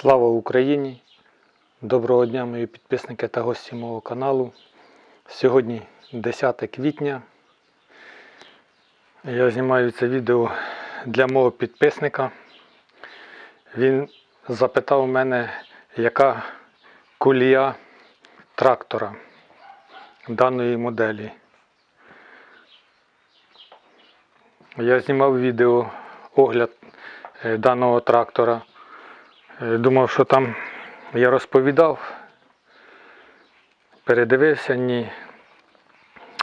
Слава Україні! Доброго дня, мої підписники та гості мого каналу. Сьогодні 10 квітня. Я знімаю це відео для мого підписника. Він запитав мене, яка колія трактора даної моделі. Я знімав відео огляд е, даного трактора. Е, Думав, що там я розповідав. Передивився, ні,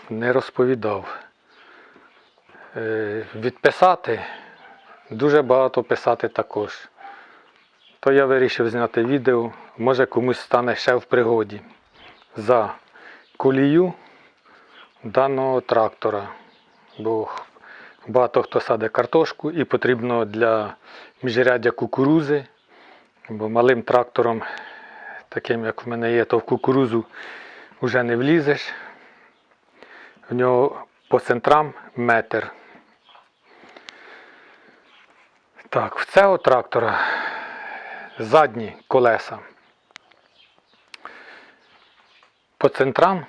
не розповідав. Е, Відписати, дуже багато писати також. То я вирішив зняти відео, може комусь стане ще в пригоді за колію даного трактора. Бо багато хто саде картошку і потрібно для міжряддя кукурузи. Бо малим трактором, таким як в мене є, то в кукурузу вже не влізеш. В нього по центрам метр. Так, в цього трактора задні колеса. По центрам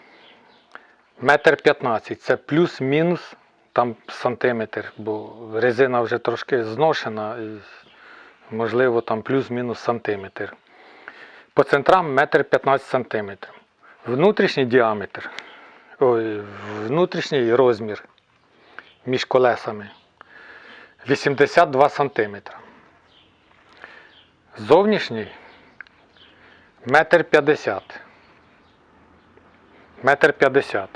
метр 15. Це плюс-мінус там сантиметр, бо резина вже трошки зношена. Можливо, там плюс-мінус сантиметр. По центрам метр 15 сантиметрів. Внутрішній діаметр, ой, внутрішній розмір між колесами 82 сантиметри. Зовнішній метр 50. Метр 50.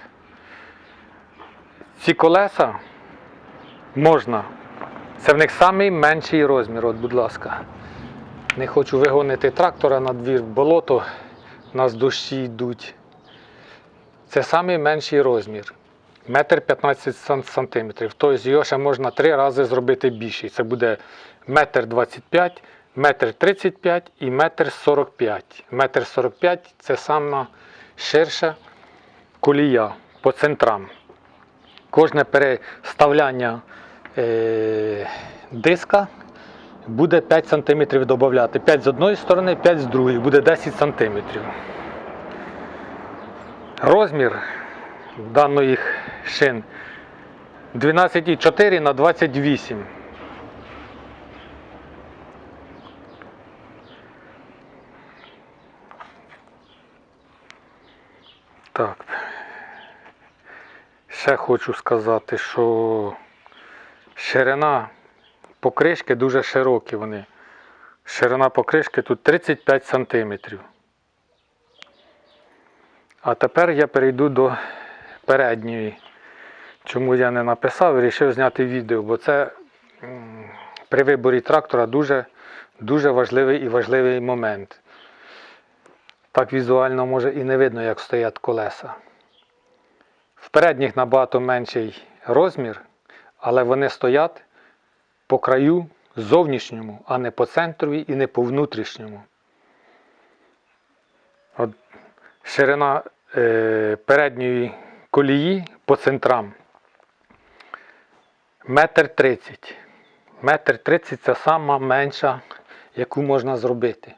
Ці колеса можна це в них самий менший розмір, от, будь ласка. Не хочу вигонити трактора на двір, болото, нас дощі йдуть. Це самий менший розмір. Метр 15 сан- сантиметрів. Тобто його ще можна три рази зробити більший. Це буде метр 25, метр 35 і метр 45. Метр 45 це сама ширша колія по центрам. Кожне переставляння диска буде 5 см додати. 5 з одної сторони, 5 з другої, буде 10 см. Розмір даної шин 12,4 на 28. Так. Ще хочу сказати, що ширина покришки дуже широкі вони. Ширина покришки тут 35 см. А тепер я перейду до передньої. Чому я не написав, вирішив зняти відео, бо це при виборі трактора дуже, дуже важливий і важливий момент. Так візуально може і не видно, як стоять колеса. В передніх набагато менший розмір, але вони стоять по краю зовнішньому, а не по центрові і не по внутрішньому. От ширина е, передньої колії по центрам метр тридцять. Метр тридцять це сама менша, яку можна зробити.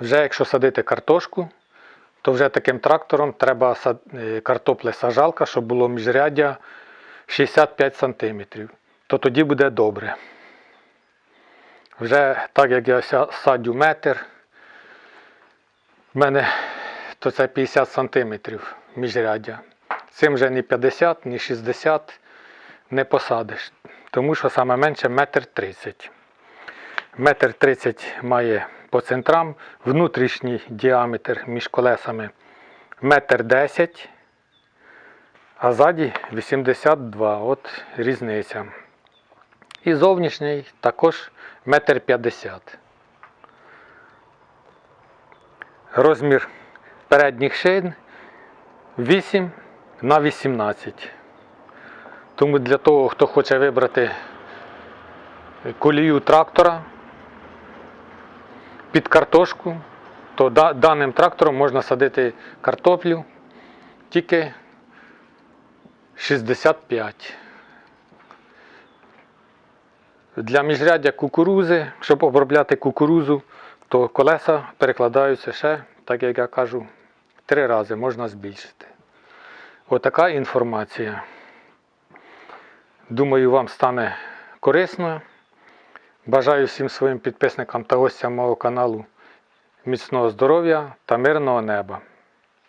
Вже якщо садити картошку, то вже таким трактором треба е, картопле сажалка, щоб було міжряддя 65 см. То тоді буде добре. Вже так як я садю метр, в мене то це 50 см міжряддя. Цим вже ні 50, ні 60 не посадиш. Тому що саме менше метр 30. Метр 30 має по центрам, внутрішній діаметр між колесами метр 10, а ззаді 82. От різниця. І зовнішній також метр 50. Розмір передніх шин 8 на 18. Тому для того, хто хоче вибрати колію трактора під картошку, то даним трактором можна садити картоплю тільки 65. Для міжряддя кукурузи, щоб обробляти кукурузу, то колеса перекладаються ще, так як я кажу, три рази можна збільшити. Отака інформація. Думаю, вам стане корисною. Бажаю всім своїм підписникам та гостям мого каналу міцного здоров'я та мирного неба.